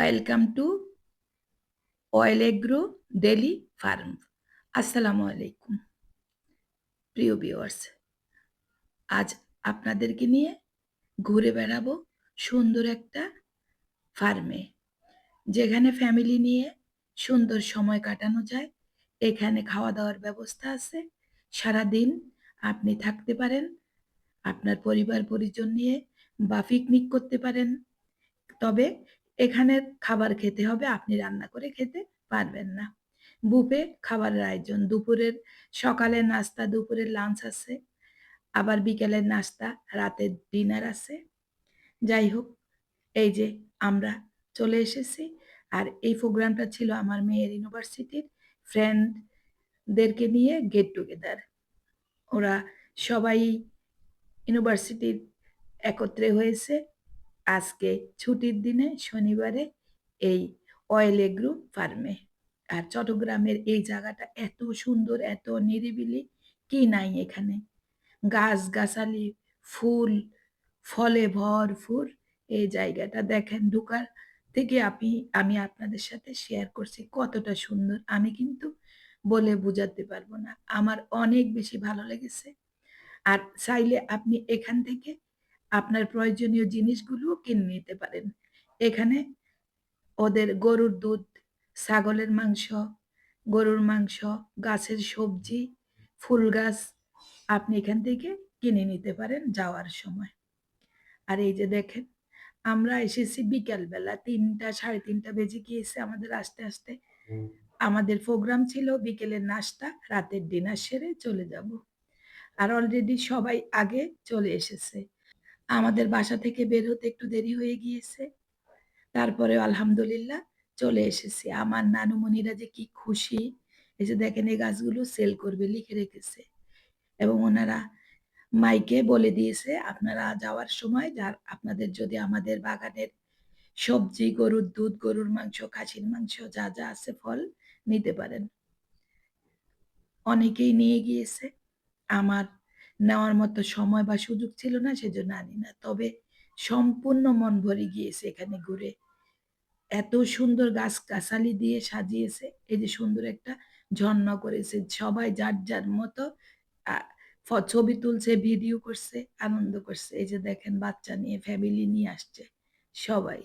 Welcome to oil agro daily farm আসসালামু আলাইকুম প্রিয় ভিউয়ার্স আজ আপনাদেরকে নিয়ে ঘুরে বেড়াবো সুন্দর একটা ফার্মে যেখানে ফ্যামিলি নিয়ে সুন্দর সময় কাটানো যায়। এখানে খাওয়া দাওয়ার ব্যবস্থা আছে। সারাদিন আপনি থাকতে পারেন, আপনার পরিবার পরিজন নিয়ে বা পিকনিক করতে পারেন। তবে এখানে খাবার খেতে হবে, আপনি রান্না করে খেতে পারবেন না। বুফে খাবারের আয়োজন, দুপুরের, সকালের নাস্তা, দুপুরের লাঞ্চ আছে, আবার বিকেলের নাস্তা, রাতের ডিনার আছে। যাই হোক, এই যে আমরা চলে এসেছি, আর এই প্রোগ্রামটা ছিল আমার মেয়ের ইউনিভার্সিটির ফ্রেন্ডদেরকে নিয়ে গেট টুগেদার ওরা সবাই ইউনিভার্সিটির একত্রে হয়েছে আজকে ছুটির দিনে শনিবারে এই অয়েল এগ্রো ফার্মে। আর চট্টগ্রামের এই জায়গাটা এত সুন্দর, এত নিরিবিলি, কি নাই এখানে? গাছ গাছালি ফুল, ফলে ভরপুর। এই জায়গাটা দেখেন ঢুকার থেকে আপনি, আমি আপনাদের সাথে শেয়ার করছি কতটা সুন্দর। আমি কিন্তু বলে বোঝাতে পারব না। আমার অনেক বেশি ভালো লেগেছে। আর চাইলে আপনি এখান থেকে আপনার প্রয়োজনীয় জিনিসগুলো কিনে নিতে পারেন। এখানে ওদের গরুর দুধ ছাগলের মাংস গরুর মাংস গাছের সবজি ফুল গাছ আপনি এখান থেকে কিনে নিতে পারেন যাওয়ার সময়। আর এই যে দেখেন আমরা এসেছি বিকালবেলা তিনটা সাড়ে তিনটা বেজে গিয়েছে আমাদের আস্তে আস্তে। আমাদের প্রোগ্রাম ছিল বিকেলের নাস্তা রাতের ডিনার সেরে চলে যাব। আর অলরেডি সবাই আগে চলে এসেছে। আমাদের বাসা থেকে বের হতে একটু দেরি হয়ে গিয়েছে। তারপরে আলহামদুলিল্লাহ চলে এসেছি। আমার নানুমণিরা যে কি খুশি। এসে দেখেন এই গাছগুলো সেল করবে লিখে রেখেছে। এবং ওনারা মাইকে বলে দিয়েছে, আপনারা যাওয়ার সময় যার, আপনাদের যদি আমাদের বাগানের সবজি, গরুর দুধ, গরুর মাংস, খাসির মাংস যা যা আছে ফল নিতে পারেন। অনেকেই নিয়ে গিয়েছে। আমার নেওয়ার মতো সময় বা সুযোগ ছিল না, সেজন্য আনি না। তবে সম্পূর্ণ মন ভরে গিয়েছে এখানে ঘুরে। এত সুন্দর গাছ গাছালি দিয়ে সাজিয়েছে, এই যে সুন্দর একটা ঝর্ণা করেছে। সবাই যার যার মতো ছবি তুলছে, ভিডিও করছে, আনন্দ করছে। এই যে দেখেন, বাচ্চা নিয়ে ফ্যামিলি নিয়ে আসছে সবাই।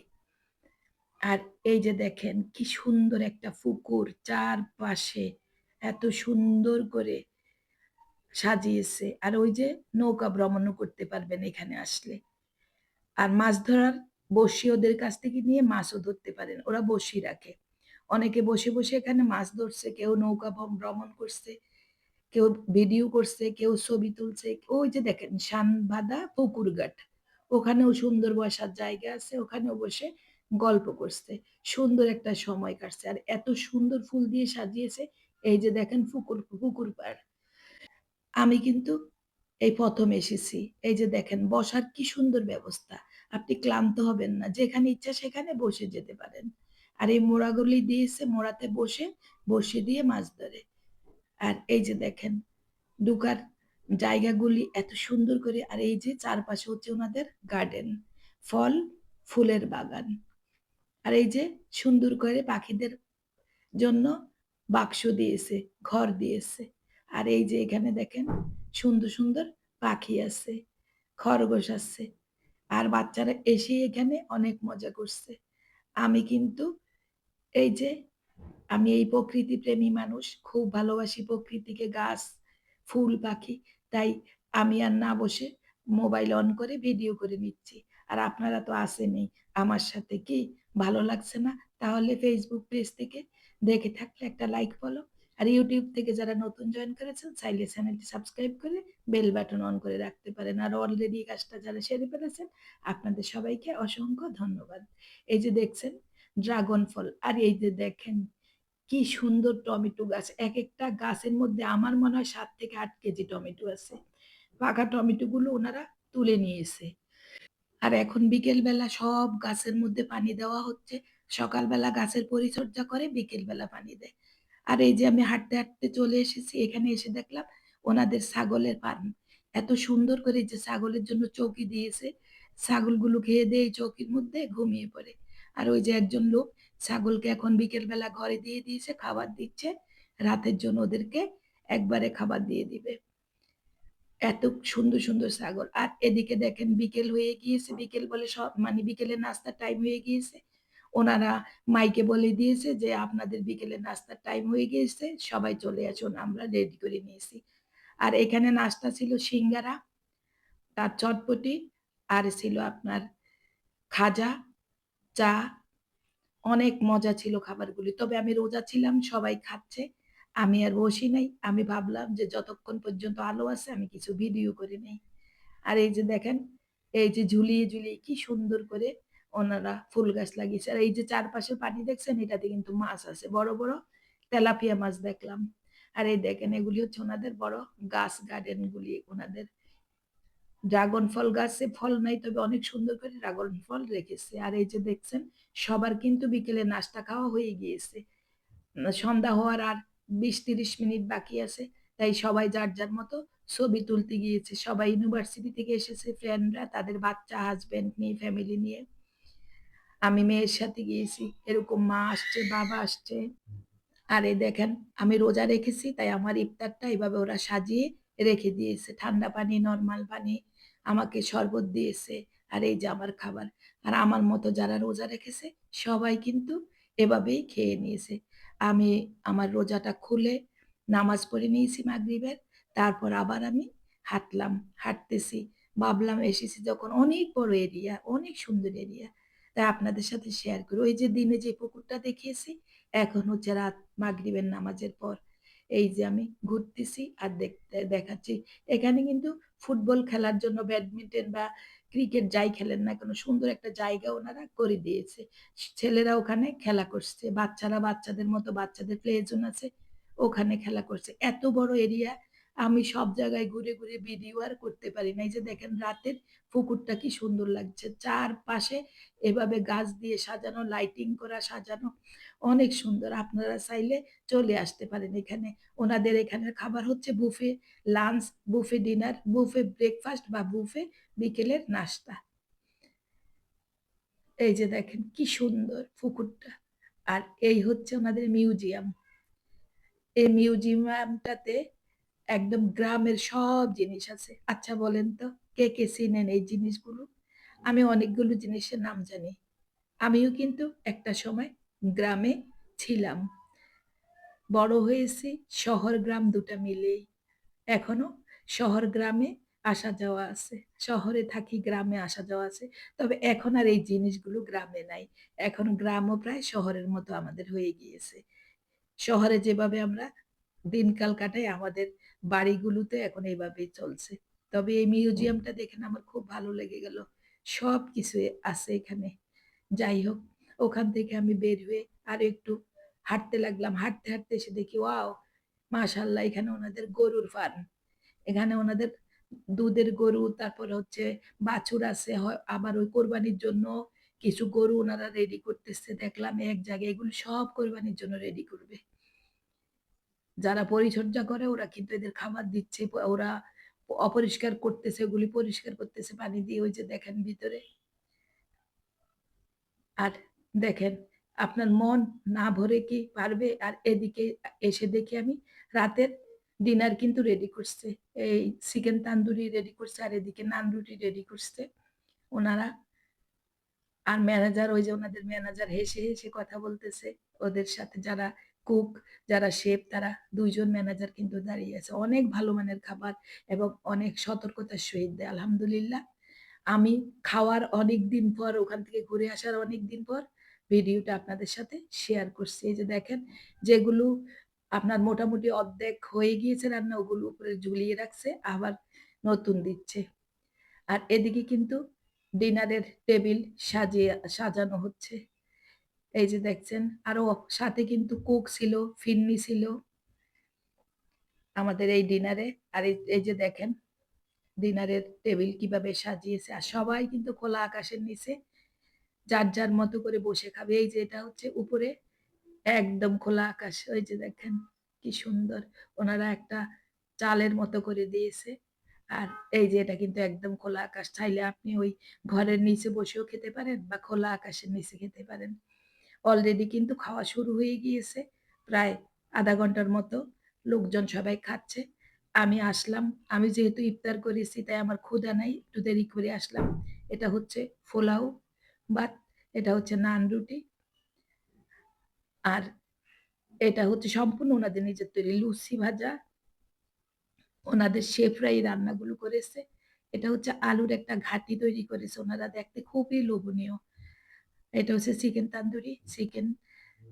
আর এই যে দেখেন, কি সুন্দর একটা পুকুর চারপাশে। এত সুন্দর করে সাজিয়েছে। আর ওই যে নৌকা ভ্রমণও করতে পারবেন এখানে আসলে। আর মাছ ধরার বসি ওদের কাছ থেকে নিয়ে মাছও ধরতে পারেন। ওরা বসি রাখে। অনেকে বসে বসে এখানে মাছ ধরছে, কেউ নৌকা ভ্রমণ করছে, কেউ ভিডিও করছে, কেউ ছবি তুলছে। ওই যে দেখেন শানবাদা পুকুর ঘাট। ওখানেও সুন্দর বসার জায়গা আছে, ওখানেও বসে গল্প করছে। সুন্দর একটা সময় কাটছে। আর এত সুন্দর ফুল দিয়ে সাজিয়েছে, এই যে দেখেন পুকুর পুকুর পাড়। আমি কিন্তু এই প্রথম এসেছি। এই যে দেখেন, বসার কি সুন্দর ব্যবস্থা। আপনি ক্লান্ত হবেন না, যেখানে ইচ্ছা সেখানে বসে যেতে পারেন। আর এই মোড়াগুলি দিয়েছে, মোড়াতে বসে বসে দিয়ে মাছ ধরে। আর এই যে দেখেন, ঢুকার জায়গাগুলি এত সুন্দর করে, আর এই যে চারপাশে হচ্ছে ওনাদের গার্ডেন ফল, ফুলের বাগান। আর এই যে সুন্দর করে পাখিদের জন্য বাক্স দিয়েছে, ঘর দিয়েছে। আর এই যে এখানে দেখেন, সুন্দর সুন্দর পাখি আছে, খরগোশ আছে। আর বাচ্চারা এসে এখানে অনেক মজা করছে। আমি কিন্তু এই যে, আমি এই প্রকৃতি প্রেমী মানুষ, খুব ভালোবাসি প্রকৃতিকে, গাছ, ফুল, পাখি। তাই আমি আর না বসে মোবাইল অন করে ভিডিও করে নিচ্ছি। আর আপনারা তো আসেনি আমার সাথে কি ভালো লাগছে না? তাহলে ফেসবুক পেজ থেকে দেখে থাকলে একটা লাইক ফলো আর ইউটিউব থেকে যারা নতুন জয়েন করেছেন, চাইলে চ্যানেলটি সাবস্ক্রাইব করে বেল বাটন অন করে রাখতে পারেন। আর অলরেডি কাজটা যারা সেরে ফেলেছেন, আপনাদের সবাইকে অসংখ্য ধন্যবাদ। এই যে দেখছেন ড্রাগন ফল আর এই যে দেখেন, কি সুন্দর টমেটো গাছ। এক একটা গাছের মধ্যে আমার মনে হয় সাত থেকে আট কেজি টমেটো আছে। পাকা টমেটো গুলো ওনারা তুলে নিয়েছে। আর এখন বিকেল বেলা সব গাছের মধ্যে পানি দেওয়া হচ্ছে। সকালবেলা গাছের পরিচর্যা করে বিকেল বেলা পানি দেয়। আর এই যে আমি হাঁটতে হাঁটতে চলে এসেছি এখানে এসে দেখলাম ওনাদের ছাগলের ফার্ম এত সুন্দর করে যে ছাগলের জন্য চৌকি দিয়েছে ছাগলগুলো খেয়ে দিয়ে চৌকির মধ্যে ঘুমিয়ে পড়ে আর ওই যে একজন লোক ছাগলকে এখন বিকেলবেলা ঘরে দিয়ে দিয়েছে, খাবার দিচ্ছে। রাতের জন্য ওদেরকে একবারে খাবার দিয়ে দিবে। এত সুন্দর, সুন্দর ছাগল। আর এদিকে দেখেন বিকেল হয়ে গিয়েছে। বিকেল বলে সব মানে বিকেলে নাস্তার টাইম হয়ে গিয়েছে। ওনারা মাইকে বলে দিয়েছে যে, "আপনাদের বিকেলে নাস্তার টাইম হয়ে গিয়েছে। সবাই চলে আসুন। আমরা রেডি করে নিয়েছি।" আর এখানে নাস্তা ছিল সিঙ্গারা, তার চটপটি আর ছিল আপনার খাজা, চা। অনেক মজা ছিল খাবারগুলি। তবে আমি রোজা ছিলাম, সবাই খাচ্ছে। আমি আর বসি নাই। আমি ভাবলাম যে যতক্ষণ পর্যন্ত আলো আছে আমি কিছু ভিডিও করে নেই। আর এই যে দেখেন, এই যে ঝুলিয়ে, ঝুলিয়ে কি সুন্দর করে ওনারা ফুল গাছ লাগিয়েছে। আর এই যে চারপাশে পানি দেখছেন এটাতে কিন্তু মাছ আছে। বড়, বড় তেলাপিয়া মাছ দেখলাম। আর এই দেখেন এগুলি হচ্ছে ওনাদের বড় গাছ গার্ডেন গুলি ওনাদের। ড্রাগন ফল গাছে ফল নাই তবে অনেক সুন্দর করে ড্রাগন ফল রেখেছে। আর এই যে দেখছেন সবার কিন্তু বিকেলে নাস্তা খাওয়া হয়ে গিয়েছে। সন্ধ্যা হওয়ার আর ২০-৩০ মিনিট বাকি আছে। তাই সবাই যার, যার মতো ছবি তুলতে গিয়েছে। সবাই ইউনিভার্সিটি থেকে এসেছে ফ্রেন্ডরা তাদের বাচ্চা, হাসব্যান্ড নিয়ে ফ্যামিলি নিয়ে। আমি মেয়ের সাথে গিয়েছি। এরকম মা আসছে, বাবা আসছে। আর দেখেন আমি রোজা রেখেছি তাই আমার ইফতারটা এভাবে ওরা সাজিয়ে রেখে দিয়েছে। ঠান্ডা পানি, নর্মাল পানি, আমাকে শরবত দিয়েছে। আর এই যে আমার খাবার। আর আমার মতো যারা রোজা রেখেছে সবাই কিন্তু এভাবেই খেয়ে নিয়েছে। আমি আমার রোজাটা খুলে নামাজ পড়ে নিয়েছি মাগরিবের। তারপর আবার আমি হাঁটলাম, হাঁটতেছি। ভাবলাম এসেছি যখন অনেক বড় এরিয়া, অনেক সুন্দর এরিয়া। তাই আপনাদের সাথে শেয়ার করি। ওই যে দিনে যে পুকুরটা দেখিয়েছি, এখন হচ্ছে রাত মাগরিবের নামাজের পর। এই যে আমি ঘুরতেছি আর দেখতে দেখাচ্ছি। এখানে কিন্তু ফুটবল খেলার জন্য ব্যাডমিন্টন বা ক্রিকেট যাই খেলেন না কেন সুন্দর একটা জায়গা ওনারা করে দিয়েছে। ছেলেরা ওখানে খেলা করছে। বাচ্চারা বাচ্চাদের মতো বাচ্চাদের প্লে জোন আছে। ওখানে খেলা করছে। এত বড় এরিয়া আমি সব জায়গায় ঘুরে, ঘুরে ভিডিও আর করতে পারি না। এই যে দেখেন রাতের পুকুরটা কি সুন্দর লাগছে। চারপাশে এভাবে গাছ দিয়ে সাজানো, লাইটিং করা সাজানো অনেক সুন্দর। আপনারা চাইলে চলে আসতে পারেন এখানে। ওনাদের এখানের খাবার হচ্ছে buffet lunch, buffet dinner, buffet breakfast বা বুফে বিকেলের নাস্তা। এই যে দেখেন কি সুন্দর পুকুরটা। আর এই হচ্ছে ওনাদের মিউজিয়াম। এই মিউজিয়ামটাতে একদম গ্রামের সব জিনিস আছে। আচ্ছা বলেন তো কে, কে চিনেন এই জিনিসগুলো? আমি অনেকগুলো জিনিসের নাম জানি। আমিও কিন্তু একটা সময় গ্রামে ছিলাম। বড় হয়েছি শহর গ্রাম ২ টা মিলেই। এখনও শহর গ্রামে আসা যাওয়া আছে। শহরে থাকি গ্রামে আসা যাওয়া আছে। তবে এখন আর এই জিনিসগুলো গ্রামে নাই। এখন গ্রামও প্রায় শহরের মতো আমাদের হয়ে গিয়েছে। শহরে যেভাবে আমরা দিনকাল কাটাই আমাদের বাড়িগুলোতে এখন এভাবেই চলছে। তবে এই মিউজিয়ামটা দেখে না আমার খুব ভালো লেগে গেল। সবকিছু আছে এখানে। যাই হোক ওখান থেকে আমি বের হয়ে আর একটু হাঁটতে লাগলাম। হাঁটতে, হাঁটতে এসে দেখি ওয়াও! মাশাআল্লাহ এখানে ওনাদের গরুর ফার্ম। এখানে ওনাদের দুধের গরু, তারপর হচ্ছে বাছুর আছে। আবার ওই কোরবানির জন্য কিছু গরু ওনারা রেডি করতেছে দেখলাম এক জায়গায়। এগুলো সব কোরবানির জন্য রেডি করবে। যারা পরিচর্যা করে ওরা কিন্তু এদের খাবার দিচ্ছে। ওরা অপরিষ্কার করতেছে, ওগুলি পরিষ্কার করতেছে পানি দিয়ে ওই যে দেখেন ভিতরে। আর দেখেন আপনার মন না ভরে কি পারবে? আর এদিকে এসে দেখি আমি রাতের ডিনার কিন্তু রেডি করছে। এই চিকেন তান্দুরি রেডি করছে আর এদিকে নান রুটি রেডি করছে ওনারা। আর ম্যানেজার ওই যে ওনাদের ম্যানেজার হেসে, হেসে কথা বলতেছে। ওদের সাথে যারা কুক, যারা শেফ তারা দুইজন ম্যানেজার কিন্তু দাঁড়িয়ে আছে। অনেক ভালো মানের খাবার এবং অনেক সতর্কতার সহিত দেয়। আলহামদুলিল্লাহ। আমি খাওয়ার অনেক দিন পর ওখান থেকে ঘুরে আসার অনেক দিন পর ভিডিওটা আপনাদের সাথে শেয়ার করছি। এই যে দেখেন যেগুলো আপনার মোটামুটি অর্ধেক হয়ে গিয়েছে রান্না ওগুলো উপরে ঝুলিয়ে রাখছে, আবার নতুন দিচ্ছে। আর এদিকে কিন্তু ডিনারের টেবিল সাজিয়ে সাজানো হচ্ছে। এই যে দেখছেন আরও সাথে কিন্তু কুক ছিল, ফিন্নি ছিল। আমাদের এই ডিনারে। আর এই যে দেখেন ডিনারের টেবিল কীভাবে সাজিয়েছে। আর সবাই কিন্তু খোলা আকাশের নিচে যার, যার মতো করে বসে খাবে। এই যে এটা হচ্ছে উপরে একদম খোলা আকাশ। ওই যে দেখেন কি সুন্দর। ওনারা একটা চালের মতো করে দিয়েছে। আর এই যে এটা কিন্তু একদম খোলা আকাশ। চাইলে আপনি ওই ঘরের নিচে বসেও খেতে পারেন বা খোলা আকাশের নিচে খেতে পারেন। অলরেডি কিন্তু খাওয়া শুরু হয়ে গিয়েছে। প্রায় আধা ঘণ্টার মতো লোকজন সবাই খাচ্ছে। আমি আসলাম। আমি যেহেতু ইফতার করেছি তাই আমার ক্ষুধা নাই। একটু দেরি করে আসলাম। এটা হচ্ছে পোলাও ভাত, এটা হচ্ছে নান রুটি। আর এটা হচ্ছে সম্পূর্ণ ওনাদের নিজের তৈরি লুচি ভাজা। ওনাদের শেফরা এই রান্নাগুলো করেছে। এটা হচ্ছে আলুর একটা ঘাটি তৈরি করেছে ওনারা দেখতে খুবই লোভনীয়। এটা হচ্ছে চিকেন তান্দুরি। চিকেন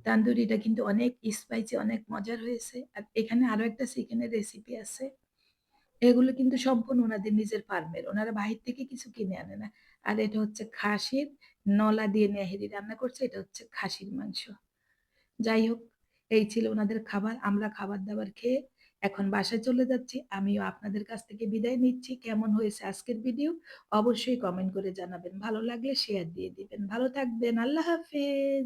তান্দুরিটা কিন্তু অনেক স্পাইসি অনেক মজার হয়েছে। আর এখানে আরও একটা চিকেনের রেসিপি আছে। এগুলো কিন্তু সম্পূর্ণ ওনাদের নিজের ফার্মের। ওনারা বাহির থেকে কিছু কিনে আনে না। আর এটা হচ্ছে খাসির নলা দিয়ে নেহারি রান্না করছে। এটা হচ্ছে খাসির মাংস। যাই হোক, এই ছিল ওনাদের খাবার। আমরা খাবার-দাবার খেয়ে এখন বাসায় চলে যাচ্ছি। আমিও আপনাদের কাছ থেকে বিদায় নিচ্ছি। কেমন হয়েছে আজকের ভিডিও? অবশ্যই কমেন্ট করে জানাবেন। ভালো লাগলে শেয়ার দিয়ে দিবেন। ভালো থাকবেন। আল্লাহ হাফেজ।